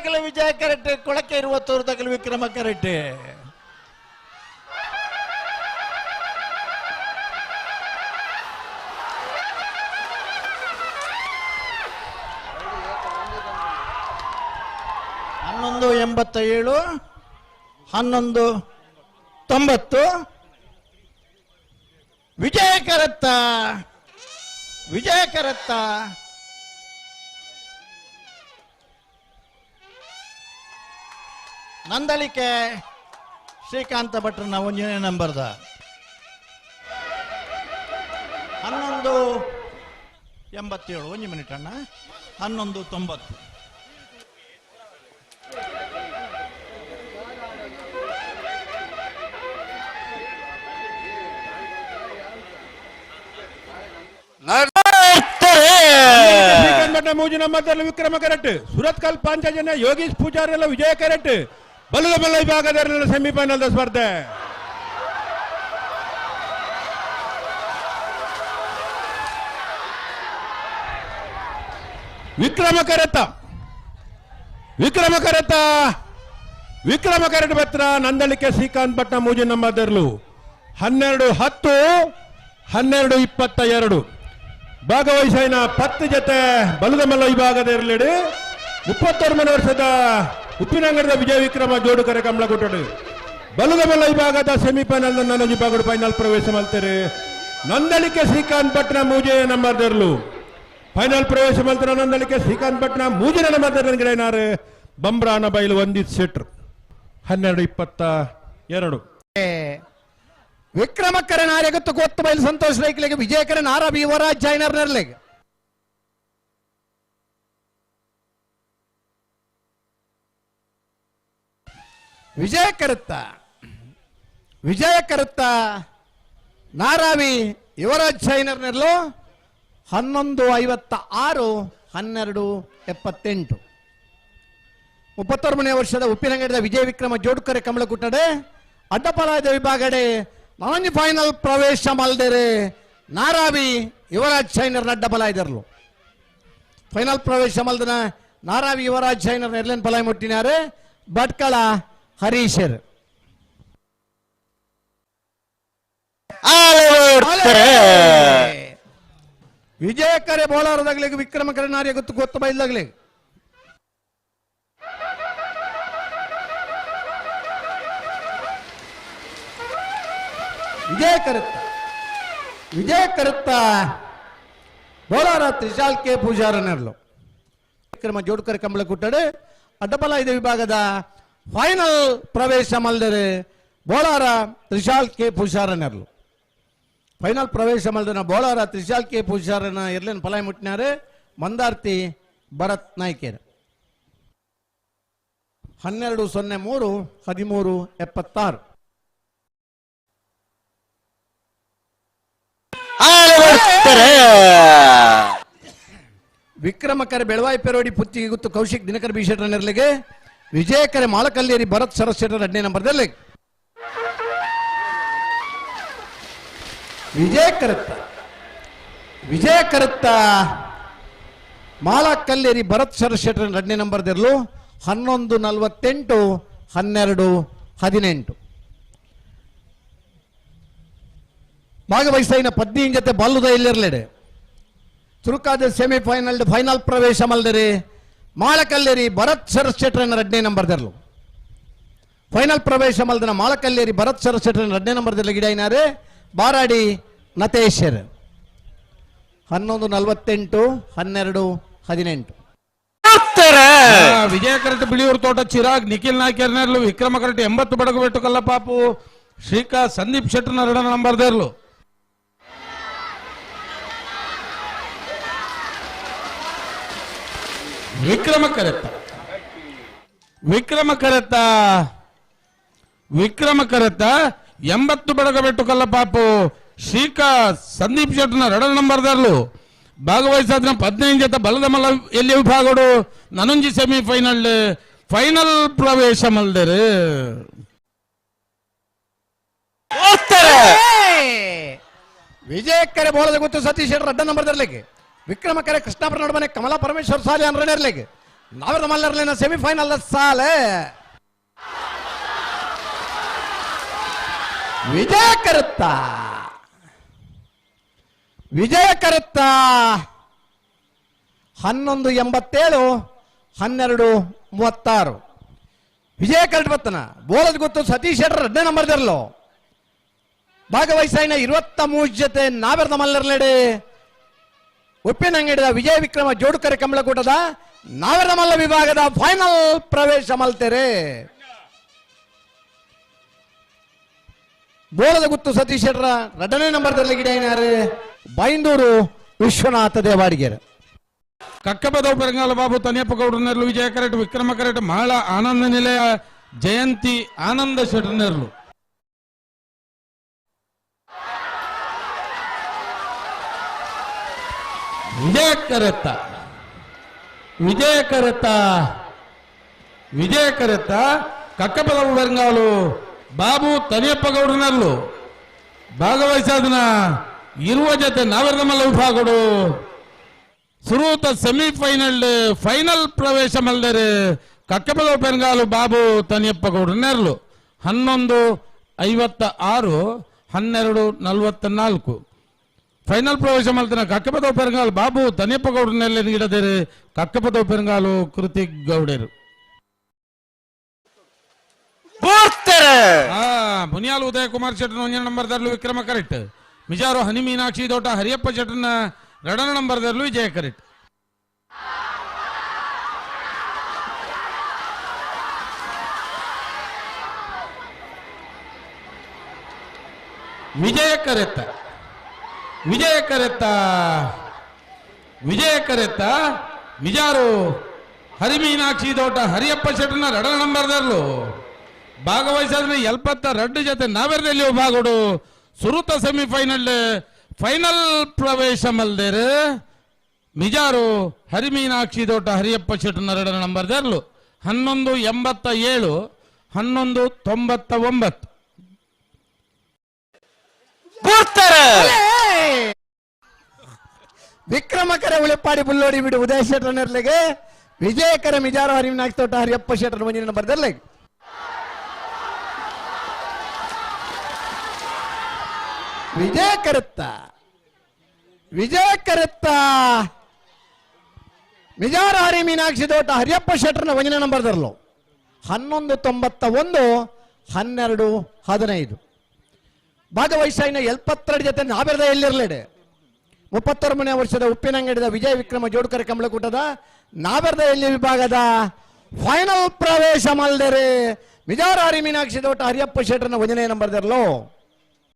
ತಗಲು ವಿಜಯ ಕರೆಕ್ಟ್ ಕೊಳಕೆ ಇರುವತ್ತೂರು ತಗಲು ವಿಕ್ರಮ ಕರೆಕ್ಟ್ ಹನ್ನೊಂದು ಎಂಬತ್ತ ಏಳು ಹನ್ನೊಂದು ತೊಂಬತ್ತು. ವಿಜಯ ಕರತ್ತ ವಿಜಯ ಕರತ್ತ. ನಂದಳಿಕೆ ಶ್ರೀಕಾಂತ ಭಟ್ರನ ಒಂದನೇ ನಂಬರ್ದ. ಹನ್ನೊಂದು ಎಂಬತ್ತೇಳು ಒಂದು ಮಿನಿಟ್ ಅಣ್ಣ. ಹನ್ನೊಂದು ತೊಂಬತ್ತು. ಮೂಜಿ ನಮ್ಮದಲ್ಲಿ ವಿಕ್ರಮ ಕರೆಟ್ ಸುರತ್ಕಲ್ ಪಾಂಚಜನ್ಯ ಯೋಗೀಶ್ ಪೂಜಾರಿ ಎಲ್ಲ ವಿಜಯ ಕರೆಕ್ಟ್ ಬಲ್ಲದ ಬಲ್ಲ ವಿಭಾಗದಲ್ಲಿ ಸೆಮಿಫೈನಲ್ ಸ್ಪರ್ಧೆ. ವಿಕ್ರಮ ಕರೆತ. ವಿಕ್ರಮ ಕರೆತ. ವಿಕ್ರಮ ಕರೆಟ್ ಪತ್ರ ನಂದಳಿಕೆ ಶ್ರೀಕಾಂತ್ ಭಟ್ನ ಮೂಜಿ ನಮ್ಮದರ್ಲು ಹನ್ನೆರಡು ಹತ್ತು, ಹನ್ನೆರಡು ಇಪ್ಪತ್ತ ಎರಡು. ಭಾಗವಹಿಸಿನ ಪತ್ತು ಜೊತೆ ಬಲದ ಮಲ್ಲ ವಿಭಾಗದ ಇರಲಿಡಿ ಮುಪ್ಪತ್ತೊಂಬತ್ತು ವರ್ಷದ ಉಪ್ಪಿನಂಗಡದ ವಿಜಯ ವಿಕ್ರಮ ಜೋಡು ಕರೆ ಕಮಲ ಕೊಟ್ಟಡು ಬಲದ ಬಲ ವಿಭಾಗದ ಸೆಮಿಫೈನಲ್ ನನ್ನ ವಿಭಾಗದ ಫೈನಲ್ ಪ್ರವೇಶ ಮಾಡ್ತಾರೆ. ನಂದಳಿಕೆ ಶ್ರೀಕಾಂತ್ ಭಟ್ನ ಮೂಜೆ ನಂಬರ್ದರ್ಲು ಫೈನಲ್ ಪ್ರವೇಶ ಮಾಡ್ತಾರೆ ನಂದಳಿಕೆ ಶ್ರೀಕಾಂತ್ ಭಟ್ನ ಮೂಜಿನ ನಂಬರ್ದರ್ ಗಿಡನಾರು ಬಂಬ್ರಾನ ಬೈಲು ಒಂದಿತ್ ಸೆಟ್ರ್ ಹನ್ನೆರಡು ಇಪ್ಪತ್ತ ಎರಡು. ವಿಕ್ರಮಕರ ನಾರೆ ಗೊತ್ತು ಬಯಲು ಸಂತೋಷ ರೈಕ್ಲಿಗೆ ವಿಜಯಕರನ್ ಆರ ಯುವರಾಜ್ ಜೈನರ್ ವಿಜಯ ಕರುತ್ತ? ವಿಜಯ ಕರುತ್ತ? ನಾರಾವಿ ಯುವರಾಜ್ ಜೈನರ್ ನೆರಲು ಹನ್ನೊಂದು ಐವತ್ತ ಆರು ಹನ್ನೆರಡು ಎಪ್ಪತ್ತೆಂಟು. ಮುಪ್ಪತ್ತೊಂಬನೇ ವರ್ಷದ ಉಪ್ಪಿನಂಗಡದ ವಿಜಯ ವಿಕ್ರಮ ಜೋಡುಕರೆ ಕಮಲ ಕುಟ್ಟಡೆ ವಿಭಾಗಡೆ ನಾನ್ ಫೈನಲ್ ಪ್ರವೇಶ ಮಲ್ದೇರೆ ನಾರಾವಿ ಯುವರಾಜ್ ಶೈನರ್ ಅಡ್ಡಪಲಾಯದರ್ಲು ಫೈನಲ್ ಪ್ರವೇಶ ಮಲ್ದನ ನಾರಾವಿ ಯುವರಾಜ್ ಶೈನರ್ ಎರಲೇನ್ ಪಲಾಯ್ ಮುಟ್ಟಿನಾರೆ ಭಟ್ಕಳ ಹರೀಶರ್. ವಿಜಯ ಕರೆ ಬೋಲಾರದಾಗ್ಲಿಗೆ ವಿಕ್ರಮ ಕರೆ ನಾರ್ಯ ಗೊತ್ತು ಗೊತ್ತು ಬೈದಾಗ್ಲಿ ವಿಜಯ ಕರುತ್ತ. ವಿಜಯ ಕರುತ್ತ. ಬೋಲಾರ ತ್ರಿಶಾಲ್ ಕೆ ಪೂಜಾರನರ್ಲು. ವಿಕ್ರಮ ಜೋಡ್ಕರ್ ಕಂಬಳ ಕುಟ್ಟಡೆ ಅಡ್ಡಬಲ ಇದೆ ವಿಭಾಗದ ಫೈನಲ್ ಪ್ರವೇಶ ಮಲ್ದರೆ ಬೋಲಾರ ತ್ರಿಶಾಲ್ ಕೆ ಪುಷಾರನರ್ಲು ಫೈನಲ್ ಪ್ರವೇಶ ಮಲ್ದನ ಬೋಲಾರ ತ್ರಿಶಾಲ್ ಕೆ ಪುಷಾರನ ಎರ್ಲಿನ ಫಲಾಯ್ ಮುಟ್ಟಿನಾರೆ ಮಂದಾರ್ತಿ ಭರತ್ ನಾಯ್ಕೇರ್. ಹನ್ನೆರಡು ಸೊನ್ನೆ ಮೂರು ಹದಿಮೂರು ಎಪ್ಪತ್ತಾರು. ವಿಕ್ರಮಕರ ಬೆಳವಾಯಿ ಪೆರೋಡಿ ಪುತ್ತಿಗೆ ಗುತ್ತು ಕೌಶಿಕ್ ದಿನಕರ ಬಿಶೆಟ್ರ ನೆರಳಿಗೆ ವಿಜಯಕರೆ ಮಾಳಕಲ್ಲೇರಿ ಭರತ್ ಸರಸ್ ಹದಿನೈದು ನಂಬರ್ದಲ್ಲಿ. ವಿಜಯ ಕರುತ್ತ ವಿಜಯ ಕರುತ್ತ ಮಾಲಕಲ್ಲೇರಿ ಭರತ್ ಸರಸ್ ಶೆಟ್ಟರ್ ಎರಡನೇ ನಂಬರ್ದಿರಲು. ಹನ್ನೊಂದು ನಲವತ್ತೆಂಟು, ಹನ್ನೆರಡು, ಹದಿನೆಂಟು. ಭಾಗವಹಿಸಿನ ಪತ್ನಿ ಜೊತೆ ಬಲ್ಲುದ ಇಲ್ಲಿರಲಿ ಚುರುಕಾದ ಸೆಮಿಫೈನಲ್ ಫೈನಲ್ ಪ್ರವೇಶ ಮಲ್ದರಿ. ಮಾಳಕಲ್ಲೇರಿ ಭರತ್ ಸರಸ್ಚೆಟ್ರನ ಎರಡನೇ ನಂಬರ್ದರ್ಲು ಫೈನಲ್ ಪ್ರವೇಶ ಮಲ್ದನ ಮಾಳಕಲ್ಲೇರಿ ಭರತ್ ಸರಸ್ಚೆಟ್ರನ ಎರಡನೇ ನಂಬರ್ದಲ್ಲಿ ಗಿಡೈನಾರೆ ಬಾರಾಡಿ ನತೇಶ್ವರ್ ಹನ್ನೊಂದು ನಲವತ್ತೆಂಟು ಹನ್ನೆರಡು ಹದಿನೆಂಟು. ವಿಜಯ ಕರೆಟ್ ಬಿಳಿಯೂರು ತೋಟ ಚಿರಾಗ್ ನಿಖಿಲ್ ನಾಯ್ಕರ್ನರ್ಲು ವಿಕ್ರಮ ಕರೆಟ್ ಎಂಬತ್ತು ಬಡಗು ಬಿಟ್ಟು ಕಲ್ಲ ಪಾಪು ಶ್ರೀಕಾ ಸಂದೀಪ್ ಶೆಟ್ಟರ್ನ ನಂಬರ್ ನಂಬರ್ದೇರ್ಲು ವಿಕ್ರಮ ಕರೆತ್ತ ವಿಕ್ರಮ ಕರೆತ್ತ ವಿಕ್ರಮ ಕರೆತ್ತ ಎಂಬತ್ತು ಬಡಗ ಬೆಟ್ಟು ಕಲ್ಲ ಪಾಪು ಶ್ರೀಕಾ ಸಂದೀಪ್ ಶೆಟ್ಟಿನ ರಡ ನಂಬರ್ ನಂಬರ್ದಾರ್ಲು ಭಾಗವಹಿಸಾದ್ರೆ ಹದಿನೈದು ಜೊತೆ ಬಲದ ಮಲ ಎಲ್ಲಿ ವಿಭಾಗಡು? ನನಂಜಿ ಸೆಮಿಫೈನಲ್ ಫೈನಲ್ ಪ್ರವೇಶ ಮಲ್ದರು. ವಿಜಯಕ್ಕರೆ ಬೋಳದ ಗೊತ್ತು ಸತೀಶ್ ಶೆಟ್ಟರ್ ಅಡ್ಡ ನಂಬರ್ದರ್ಲಿಗೆ ವಿಕ್ರಮಕರೆ ಕೃಷ್ಣಾಪುರ ನಡುಮನೆ ಕಮಲಾ ಪರಮೇಶ್ವರ್ ಸಾಲಿ ಅನ್ರನೇರ್ಲಿಗೆ ನಾವೇ ಮಲ್ಲರ್ಲಿನ ಸೆಮಿಫೈನಲ್ ಸಾಲೆ. ವಿಜಯ ಕರುತ್ತ? ವಿಜಯ ಕರುತ್ತ? ಹನ್ನೊಂದು ಎಂಬತ್ತೇಳು, ಹನ್ನೆರಡು ಮೂವತ್ತಾರು. ವಿಜಯ ಕಲ್ಟ್ಬತ್ತನ ಬೋಲದ್ ಗೊತ್ತು ಸತೀಶ್ ಶೆಟ್ಟರ್ ಎರಡನೇ ನಂಬರ್ದಿರಲು ಭಾಗವಹಿಸಿನ ಇರುವತ್ತ ಮೂರು ಜೊತೆ ನಾವೆರ್ದ ಮಲ್ಲರ್ಲೆಡೆ ಉಪ್ಪಿನಂಗಡಿದ ವಿಜಯ ವಿಕ್ರಮ ಜೋಡುಕರೆ ಕಮಲಕೂಟದ ನಾವೆರ್ದ ಮಲ್ಲ ವಿಭಾಗದ ಫೈನಲ್ ಪ್ರವೇಶ ಮಲ್ತೆರೆ. ಬೋಳದ ಗುತ್ತು ಸತೀಶ್ ಶೆಟ್ಟರ ಎರಡನೇ ನಂಬರ್ದಲ್ಲಿ ಗಿಡ ಏನಾರು ಬೈಂದೂರು ವಿಶ್ವನಾಥ ದೇವಾಡಿಗೆರೆ. ಕಕ್ಕಪದ ಪೆರಂಗಾಲ ಬಾಬು ತನಿಯಪ್ಪ ಗೌಡನೆರ್ಲು ವಿಜಯ ಕರೆಟ್, ವಿಕ್ರಮ ಕರೆಟ್, ಮಹಳ ಆನಂದ ನಿಲಯ, ಜಯಂತಿ ಆನಂದ ಶೆಟ್ಟನೆರ್ಲು ವಿಜಯ ಕರೆತ್ತ ವಿಜಯ ಕರೆತ್ತ ವಿಜಯ ಕರೆತ್ತ ಕಕ್ಕಪದ ಬೆರಂಗಾಲು ಬಾಬು ತನಿಯಪ್ಪ ಗೌಡನೆರ್ಲು ಭಾಗವಹಿಸಾದನ ಇರುವ ಜೊತೆ ನಾವೆರ್ದ ವಿಭಾಗಗಳು. ಸುರೂತ ಸೆಮಿಫೈನಲ್ ಫೈನಲ್ ಪ್ರವೇಶ ಮಲ್ದರೆ ಕಕ್ಕಪದ ಬೆಂಗಾಲು ಬಾಬು ತನಿಯಪ್ಪ ಗೌಡ್ರು ನೆರಳು ಹನ್ನೊಂದು ಐವತ್ತ ಆರು ಹನ್ನೆರಡು ನಲವತ್ತ ನಾಲ್ಕು ಫೈನಲ್ ಪ್ರವೇಶ ಮಲ್ತನ ಕಕ್ಕಪದ ಬೆಂಗಾಲು ಬಾಬು ತನಿಯಪ್ಪ ಗೌಡ್ರು ನೆರಳು ನೀಡದಿರು ಕಕ್ಕಪದ ಬೆಂಗಾಲು ಕೃತಿಕ್ ಗೌಡರು ಆ ಮುನಿಯಾಲ್ ಉದಯ ಕುಮಾರ್ ಶೆಟ್ಟರ್ ಒಂದನೇ ನಂಬರ್ ದರ್ಲು ವಿಕ್ರಮ ಕರೆಕ್ಟ್ ಮಿಜಾರು ಹನಿ ಮೀನಾಕ್ಷಿ ದೋಟ ಹರಿಯಪ್ಪ ಶೆಟ್ಟರ್ನ ಎರಡನೇ ನಂಬರ್ ದರ್ಲು ವಿಜಯ ಕರೆಕ್ಟ್ ವಿಜಯ ಕರೆತ್ತ ವಿಜಯ ಕರೆತ್ತ. ವಿಜಯ ಕರೆತ್ತ. ಮಿಜಾರು ಹರಿಮೀನಾಕ್ಷಿ ದೋಟ ಹರಿಯಪ್ಪ ಶೆಟ್ಟರ್ನ ರಡ ನಂಬರ್ ದರ್ಲು ಭಾಗವಹಿಸಿದ್ರೆ ಎಲ್ಪತ್ತ ರಡ್ಡು ಜೊತೆ ನಾವೆರದಲ್ಲಿ ಭಾಗಡು ಸುರುತ ಸೆಮಿಫೈನಲ್ ಫೈನಲ್ ಪ್ರವೇಶ ಮಲ್ದೇರು ಮಿಜಾರು ಹರಿಮೀನಾಕ್ಷಿ ದೋಟ ಹರಿಯಪ್ಪ ಶೆಟ್ಟನ ರಡ ನಂಬರ್ ದರ್ಲು ಹನ್ನೊಂದು ಎಂಬತ್ತ ಏಳು, ಹನ್ನೊಂದು ತೊಂಬತ್ತ ಒಂಬತ್ತು. ವಿಕ್ರಮಕರ ಉಳಿಪಾಡಿ ಬುಲ್ಲೋಡಿ ಬಿಡು. ಉದಯ ಶೆಟ್ಟರ್ ನೆರ್ಲೆಗೆ ವಿಜಯಕರ ಮಿಜಾರ ಹರಿವಿನಾಕ್ಷ ತೋಟ ಹರಿಯಪ್ಪ ಶೆಟ್ಟರ್ ಮಂಜಿನ ಬರ್ದಲ್ಲೇ ವಿಜಯ ಕರುತ್ತ. ವಿಜಯ ಕರುತ್ತ. ಮಿಜಾರ ಹರಿ ಮೀನಾಕ್ಷಿ ತೋಟ ಹರಿಯಪ್ಪ ಶೆಟ್ಟರ್ನ ನಂಬರ್ ನಂಬರ್ದರ್ಲು ಹನ್ನೊಂದು ತೊಂಬತ್ತ ಒಂದು, ಹನ್ನೆರಡು ಹದಿನೈದು. ಭಾಗವಹಿಸಾಯಿನ ಎಲ್ಪತ್ತೆರಡು ಜೊತೆ ನಾವೆರದ ಎಲ್ಲಿರ್ಲೇಡೆ ಮುಪ್ಪತ್ತೊಂಬನೇ ವರ್ಷದ ಉಪ್ಪಿನಂಗಡಿದ ವಿಜಯ ವಿಕ್ರಮ ಜೋಡ್ಕರ್ ಕಮಲಕೂಟದ ಎಲ್ಲಿ ವಿಭಾಗದ ಫೈನಲ್ ಪ್ರವೇಶ ಮಲ್ದರೆ. ಮಿಜಾರಾರಿ ಮೀನಾಕ್ಷಿ ದೋಟ ಹರಿಯಪ್ಪ ಶೆಟ್ಟರ್ನ ವಜನೆಯನ್ನು ನಂಬರ್ದರ್ಲು